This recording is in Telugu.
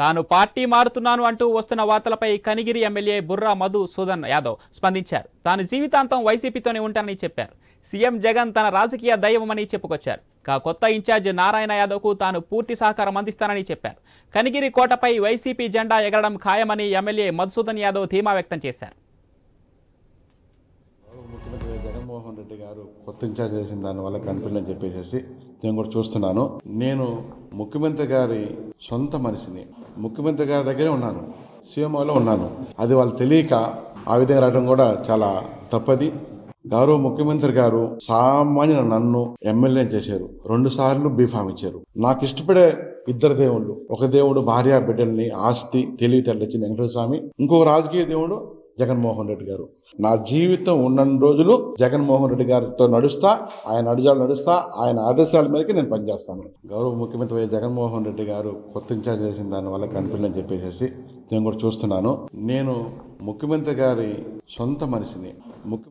తాను పార్టీ మారుతున్నాను అంటూ వస్తున్న వార్తలపై కనిగిరి ఎమ్మెల్యే బుర్రా మధు సూదన్ యాదవ్ స్పందించారు. తాను జీవితాంతం వైసీపీతోనే ఉంటానని చెప్పారు. సీఎం జగన్ తన రాజకీయ దైవమని చెప్పుకొచ్చారు. కా కొత్త ఇన్ఛార్జ్ నారాయణ యాదవ్కు తాను పూర్తి సహకారం అందిస్తానని చెప్పారు. కనిగిరి కోటపై వైసీపీ జెండా ఎగరడం ఖాయమని ఎమ్మెల్యే మధుసూదన్ యాదవ్ ధీమా వ్యక్తం చేశారు. ముఖ్యమంత్రి జగన్మోహన్ రెడ్డి గారు కొత్త ఇన్ఛార్జ్ చేసిన దానివల్ల కనిపిందని చెప్పేసి నేను కూడా చూస్తున్నాను. నేను ముఖ్యమంత్రి గారి సొంత మనిషిని ముఖ్యమంత్రి గారి దగ్గరే ఉన్నాను సీఎంఓలో ఉన్నాను. అది వాళ్ళు తెలియక ఆ విధంగా రావడం కూడా చాలా తప్పది. గౌరవ ముఖ్యమంత్రి గారు సామాన్య నన్ను ఎమ్మెల్యే చేశారు. రెండు సార్లు బీఫామ్ ఇచ్చారు. నాకు ఇష్టపడే ఇద్దరు దేవుళ్ళు ఒక దేవుడు భార్య బిడ్డల్ని ఆస్తి తెలివితేటలు ఇచ్చిన వెంకటేశ్వర స్వామి ఇంకొక రాజకీయ దేవుడు జగన్మోహన్ రెడ్డి గారు. నా జీవితం ఉన్న రోజులు జగన్మోహన్ రెడ్డి గారితో నడుస్తా ఆయన అడుజాలు నడుస్తా ఆయన ఆదేశాల మేరకు నేను పనిచేస్తాను. గౌరవ ముఖ్యమంత్రి వైఎస్ జగన్మోహన్ రెడ్డి గారు కొత్త ఇన్ఛార్జ్ చేసిన దానివల్ల కనిపించని చెప్పేసి నేను కూడా చూస్తున్నాను. నేను ముఖ్యమంత్రి గారి సొంత మనిషిని ముఖ్య